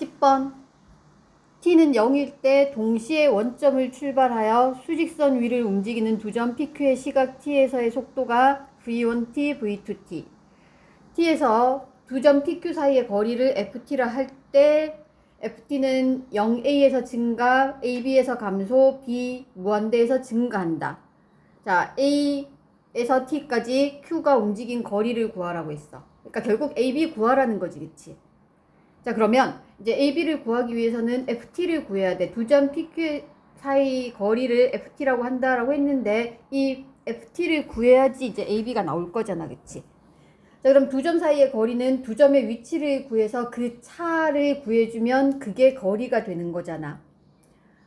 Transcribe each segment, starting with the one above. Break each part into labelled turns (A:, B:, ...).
A: 10번 t는 0일 때 동시에 원점을 출발하여 수직선 위를 움직이는 두 점 PQ의 시각 t에서의 속도가 v1t, v2t. t에서 두 점 PQ 사이의 거리를 ft라 할 때 ft는 0a에서 증가, ab에서 감소, b 무한대에서 증가한다. 자, a에서 t까지 q가 움직인 거리를 구하라고 했어. 그러니까 결국 ab 구하라는 거지, 그치? 자, 그러면 이제 AB를 구하기 위해서는 FT를 구해야 돼. 두 점 PQ 사이 거리를 FT라고 한다라고 했는데 이 FT를 구해야지 이제 AB가 나올 거잖아. 그치? 자, 그럼 두 점 사이의 거리는 두 점의 위치를 구해서 그 차를 구해주면 그게 거리가 되는 거잖아.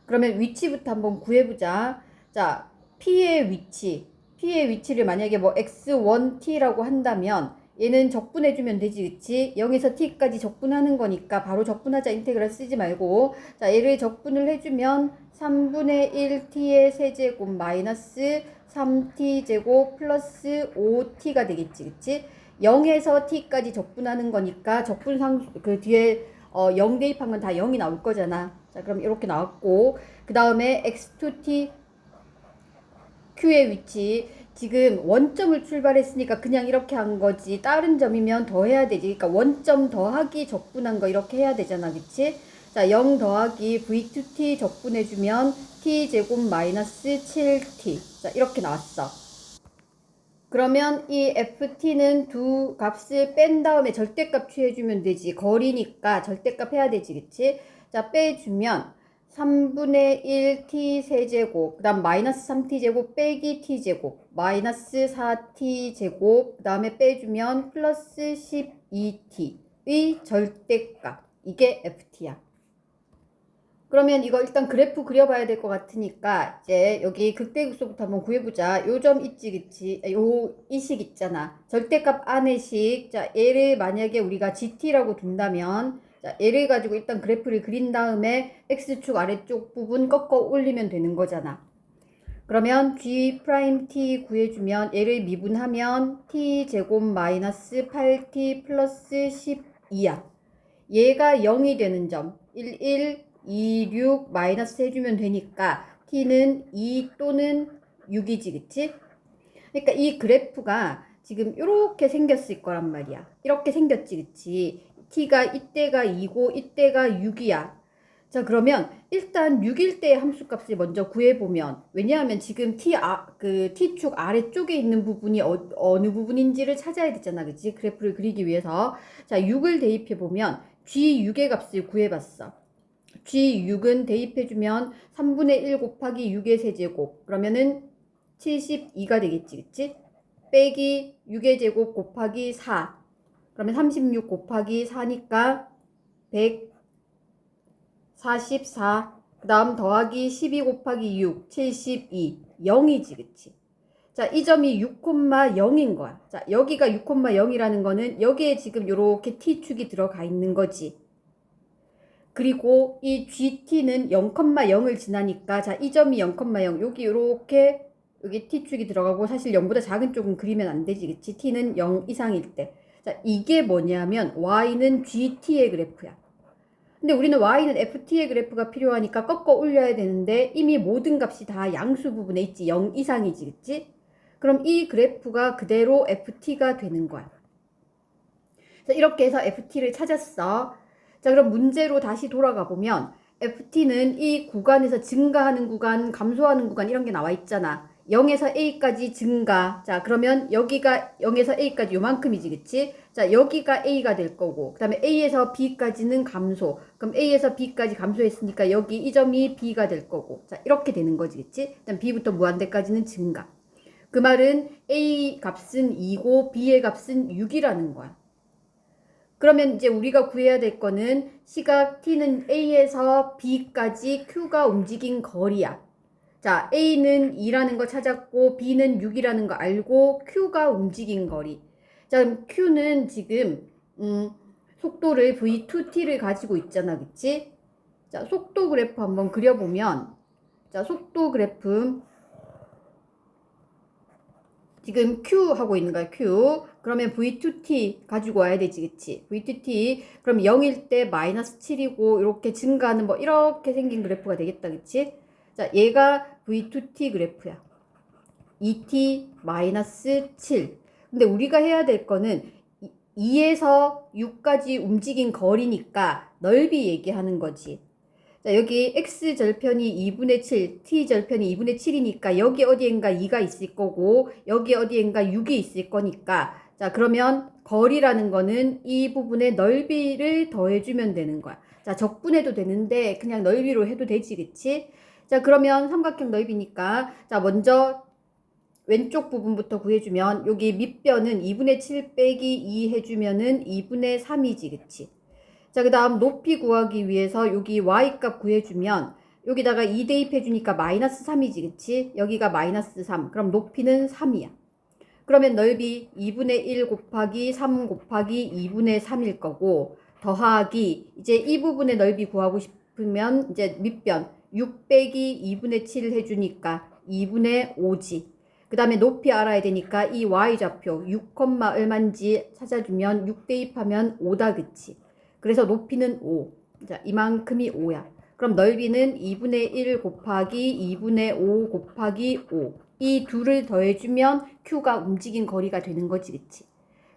A: 그러면 위치부터 한번 구해보자. 자, P의 위치. P의 위치를 만약에 뭐 X1T라고 한다면 얘는 적분해주면 되지, 그치? 0에서 t까지 적분하는 거니까 바로 적분하자 인테그랄 쓰지 말고 자, 얘를 적분을 해주면 3분의 1t의 세제곱 마이너스 3t제곱 플러스 5t가 되겠지, 그치? 0에서 t까지 적분하는 거니까 적분상 그 뒤에 어, 0 대입한 건 다 0이 나올 거잖아. 자, 그럼 이렇게 나왔고 그 다음에 x2t q의 위치 지금 원점을 출발했으니까 그냥 이렇게 한 거지. 다른 점이면 더 해야 되지. 그러니까 원점 더하기 적분한 거 이렇게 해야 되잖아. 그치? 자 0 더하기 v2t 적분해 주면 t제곱 마이너스 7t 자 이렇게 나왔어. 그러면 이 ft는 두 값을 뺀 다음에 절대값 취해주면 되지. 거리니까 절대값 해야 되지. 그치? 자 빼주면 3분의 1 t 세제곱 그 다음 마이너스 3t 제곱 빼기 t 제곱 마이너스 4t 제곱 그 다음에 빼주면 플러스 12t의 절대값. 이게 ft야. 그러면 이거 일단 그래프 그려봐야 될 것 같으니까 이제 여기 극대극소부터 한번 구해보자. 요 점 있지 그치 요 이 식 있잖아. 절대값 안의 식 자 얘를 만약에 우리가 gt라고 둔다면 자, 얘를 가지고 일단 그래프를 그린 다음에 x축 아래쪽 부분 꺾어 올리면 되는 거잖아. 그러면 g 프라임 t 구해주면 얘를 미분하면 t 제곱 마이너스 8t 플러스 12야. 얘가 0이 되는 점 1, 1, 2, 6 마이너스 해주면 되니까 t는 2 또는 6이지 그치? 그러니까 이 그래프가 지금 이렇게 생겼을 거란 말이야. 이렇게 생겼지 그치? T가 이때가 2고 이때가 6이야. 자 그러면 일단 6일 때의 함수값을 먼저 구해보면 왜냐하면 지금 t 아, 그 t축 아래쪽에 있는 부분이 어, 어느 부분인지를 찾아야 되잖아. 그치? 그래프를 그리기 위해서. 자 6을 대입해보면 g6의 값을 구해봤어. g6은 대입해주면 3분의 1 곱하기 6의 세제곱. 그러면은 72가 되겠지 그치? 빼기 6의 제곱 곱하기 4 그러면 36 곱하기 4니까 144. 그 다음 더하기 12 곱하기 6, 72. 0이지, 그치? 자, 이 점이 6,0인 거야. 자, 여기가 6,0이라는 거는 여기에 지금 이렇게 t축이 들어가 있는 거지. 그리고 이 GT는 0,0을 지나니까 자, 이 점이 0,0 여기 이렇게 여기 t축이 들어가고 사실 0보다 작은 쪽은 그리면 안 되지. 그치? t는 0 이상일 때. 자, 이게 뭐냐면 y는 gt의 그래프야. 근데 우리는 y는 ft의 그래프가 필요하니까 꺾어 올려야 되는데 이미 모든 값이 다 양수 부분에 있지. 0 이상이지. 그치? 그럼 이 그래프가 그대로 ft가 되는 거야. 자, 이렇게 해서 ft를 찾았어. 자, 그럼 문제로 다시 돌아가 보면 ft는 이 구간에서 증가하는 구간, 감소하는 구간 이런 게 나와 있잖아. 0에서 a까지 증가. 자, 그러면 여기가 0에서 a까지 요만큼이지, 그치? 자, 여기가 a가 될 거고, 그 다음에 a에서 b까지는 감소. 그럼 a에서 b까지 감소했으니까 여기 이 점이 b가 될 거고. 자, 이렇게 되는 거지, 그치? 일단 b부터 무한대까지는 증가. 그 말은 a 값은 2고 b의 값은 6이라는 거야. 그러면 이제 우리가 구해야 될 거는 시각 t는 a에서 b까지 q가 움직인 거리야. 자, A는 2라는 거 찾았고 B는 6이라는 거 알고 Q가 움직인 거리. 자, 그럼 Q는 지금 음, 속도를 V2T를 가지고 있잖아. 그치? 자, 속도 그래프 한번 그려보면 자, 속도 그래프 지금 Q 하고 있는 거야. Q. 그러면 V2t 가지고 와야 되지, 그치? V2t. 그럼 0일 때 마이너스 7이고, 이렇게 증가하는 뭐, 이렇게 생긴 그래프가 되겠다, 그치? 자, 얘가 V2t 그래프야. 2t 마이너스 7. 근데 우리가 해야 될 거는 2에서 6까지 움직인 거리니까 넓이 얘기하는 거지. 자, 여기 x 절편이 2분의 7, t 절편이 2분의 7이니까 여기 어디엔가 2가 있을 거고 여기 어디엔가 6이 있을 거니까 자, 그러면 거리라는 거는 이 부분의 넓이를 더해주면 되는 거야. 자, 적분해도 되는데 그냥 넓이로 해도 되지, 그치? 자, 그러면 삼각형 넓이니까 자, 먼저 왼쪽 부분부터 구해주면 여기 밑변은 2분의 7 빼기 2 해주면은 2분의 3이지, 그치? 자, 그 다음 높이 구하기 위해서 여기 y값 구해주면 여기다가 2 대입해주니까 마이너스 3이지, 그치? 여기가 마이너스 3. 그럼 높이는 3이야. 그러면 넓이 2분의 1 곱하기 3 곱하기 2분의 3일 거고 더하기 이제 이 부분의 넓이 구하고 싶으면 이제 밑변 6 빼기 2분의 7 해주니까 2분의 5지. 그 다음에 높이 알아야 되니까 이 y좌표 6, 얼마인지 찾아주면 6 대입하면 5다 그치. 그래서 높이는 5. 자, 이만큼이 5야. 그럼 넓이는 2분의 1 곱하기 2분의 5 곱하기 5. 이 둘을 더해주면 Q가 움직인 거리가 되는 거지, 그치?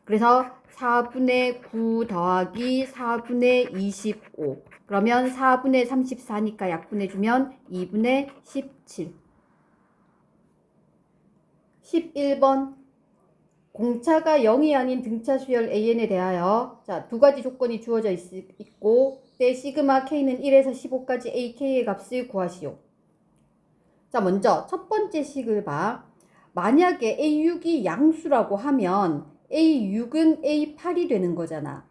A: 그래서 4분의 9 더하기 4분의 25. 그러면 4분의 34니까 약분해주면 2분의 17. 11번. 공차가 0이 아닌 등차 수열 AN에 대하여 자, 두 가지 조건이 주어져 있, 있고 때 시그마 K는 1에서 15까지 AK의 값을 구하시오. 자, 먼저 첫 번째 식을 봐. 만약에 A6이 양수라고 하면 A6은 A8이 되는 거잖아.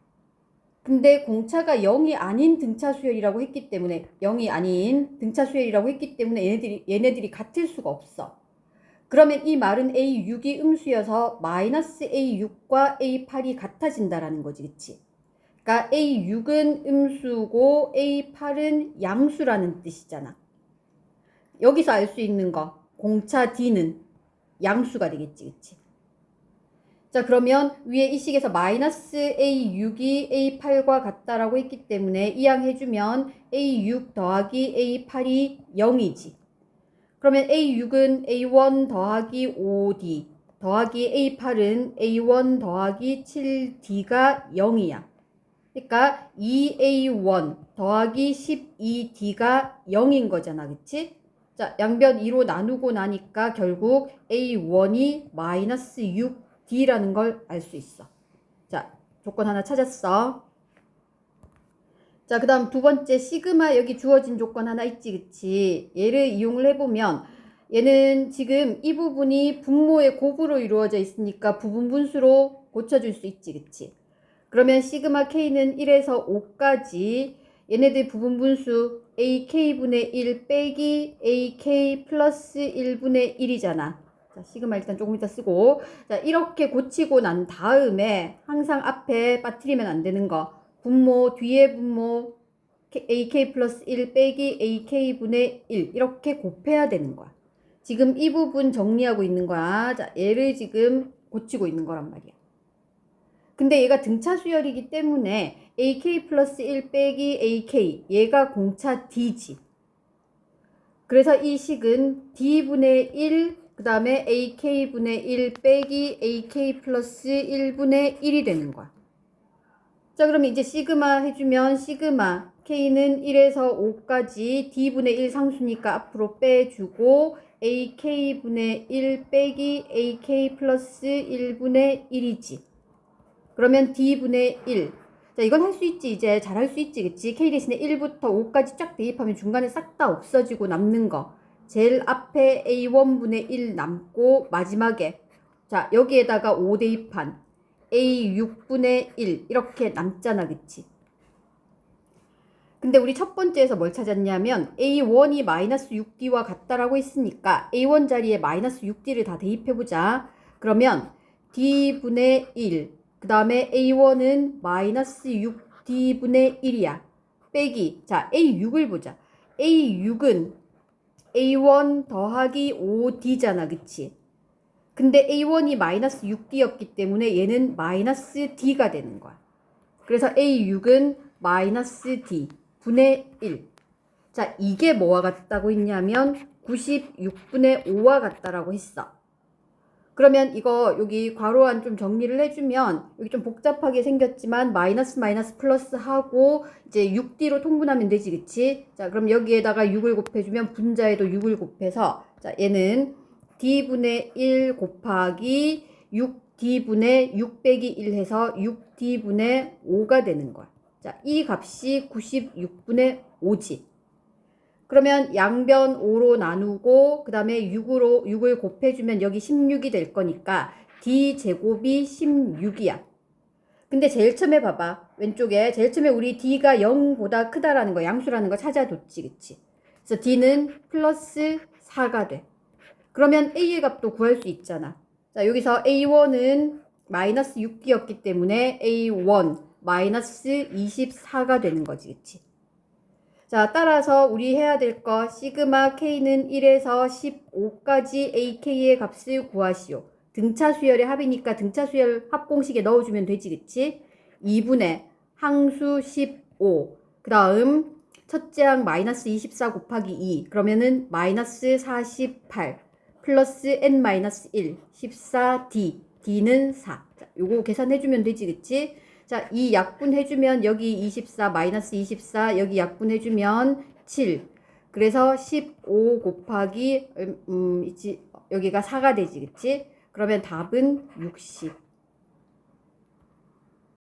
A: 근데 공차가 0이 아닌 등차 수열이라고 했기 때문에 0이 아닌 등차 수열이라고 했기 때문에 얘네들이 얘네들이 같을 수가 없어. 그러면 이 말은 A6이 음수여서 마이너스 A6과 A8이 같아진다라는 거지, 그치? 그러니까 A6은 음수고 A8은 양수라는 뜻이잖아. 여기서 알 수 있는 거, 공차 D는 양수가 되겠지, 그치? 자, 그러면 위에 이 식에서 마이너스 A6이 A8과 같다라고 했기 때문에 이항해주면 A6 더하기 A8이 0이지. 그러면 A6은 A1 더하기 5D 더하기 A8은 A1 더하기 7D가 0이야. 그러니까 2A1 더하기 12D가 0인 거잖아. 그치? 자, 양변 2로 나누고 나니까 결국 A1이 마이너스 6D라는 걸 알 수 있어. 자, 조건 하나 찾았어. 자, 그 다음 두 번째 시그마 여기 주어진 조건 하나 있지, 그치? 얘를 이용을 해보면 얘는 지금 이 부분이 분모의 곱으로 이루어져 있으니까 부분 분수로 고쳐줄 수 있지, 그치? 그러면 시그마 K는 1에서 5까지 얘네들 부분 분수 AK분의 1 빼기 AK 플러스 1분의 1이잖아. 자, 시그마 일단 조금 이따 쓰고. 자, 이렇게 고치고 난 다음에 항상 앞에 빠뜨리면 안 되는 거. 분모 뒤에 분모 AK 플러스 1 빼기 AK분의 1 이렇게 곱해야 되는 거야. 지금 이 부분 정리하고 있는 거야. 자, 얘를 지금 고치고 있는 거란 말이야. 근데 얘가 등차 수열이기 때문에 AK 플러스 1 빼기 AK 얘가 공차 D지. 그래서 이 식은 D분의 1, 그 다음에 AK분의 1 빼기 AK 플러스 1분의 1이 되는 거야. 자, 그럼 이제 시그마 해주면 시그마 K는 1에서 5까지 D분의 1 상수니까 앞으로 빼주고 AK분의 1 빼기 AK 플러스 1분의 1이지. 그러면 D분의 1. 자, 이건 할 수 있지. 이제 잘 할 수 있지. 그치? K 대신에 1부터 5까지 쫙 대입하면 중간에 싹 다 없어지고 남는 거. 제일 앞에 A1분의 1 남고 마지막에 자, 여기에다가 5 대입한 A6분의 1 이렇게 남잖아. 그치? 근데 우리 첫 번째에서 뭘 찾았냐면 A1이 마이너스 6D와 같다라고 했으니까 A1 자리에 마이너스 6D를 다 대입해보자. 그러면 D분의 1, 그 다음에 A1은 마이너스 6D분의 1이야. 빼기. 자, A6을 보자. A6은 A1 더하기 5D잖아. 그치? 근데 A1이 마이너스 6D였기 때문에 얘는 마이너스 D가 되는 거야. 그래서 A6은 마이너스 D 분의 1. 자, 이게 뭐와 같다고 했냐면 96분의 5와 같다라고 했어. 그러면 이거 여기 괄호 안 좀 정리를 해주면 여기 좀 복잡하게 생겼지만 마이너스 마이너스 플러스 하고 이제 6D로 통분하면 되지 그치? 자 그럼 여기에다가 6을 곱해주면 분자에도 6을 곱해서 자 얘는 D분의 1 곱하기 6D분의 6 빼기 1 해서 6D분의 5가 되는 거야. 자 이 값이 96분의 5지. 그러면 양변 5로 나누고 그 다음에 6으로 6을 곱해주면 여기 16이 될 거니까 d 제곱이 16이야. 근데 제일 처음에 봐봐 왼쪽에 제일 처음에 우리 d가 0보다 크다라는 거 양수라는 거 찾아뒀지 그치? 그래서 d는 플러스 4가 돼. 그러면 a의 값도 구할 수 있잖아. 자 여기서 a1은 마이너스 6이었기 때문에 a1 마이너스 24가 되는 거지 그치? 자, 따라서 우리 해야 될 거 시그마 k는 1에서 15까지 ak의 값을 구하시오. 등차 수열의 합이니까 등차 수열 합 공식에 넣어주면 되지, 그치? 2분의 항수 15. 그 다음 첫째 항 마이너스 24 곱하기 2. 그러면은 마이너스 48 플러스 n 마이너스 1 14d d는 4. 자, 요거 계산해주면 되지, 그치? 자, 이 약분 해주면 여기 24 마이너스 24 여기 약분 해주면 7. 그래서 15 곱하기 음, 있지 여기가 4가 되지, 그치? 그러면 답은 60.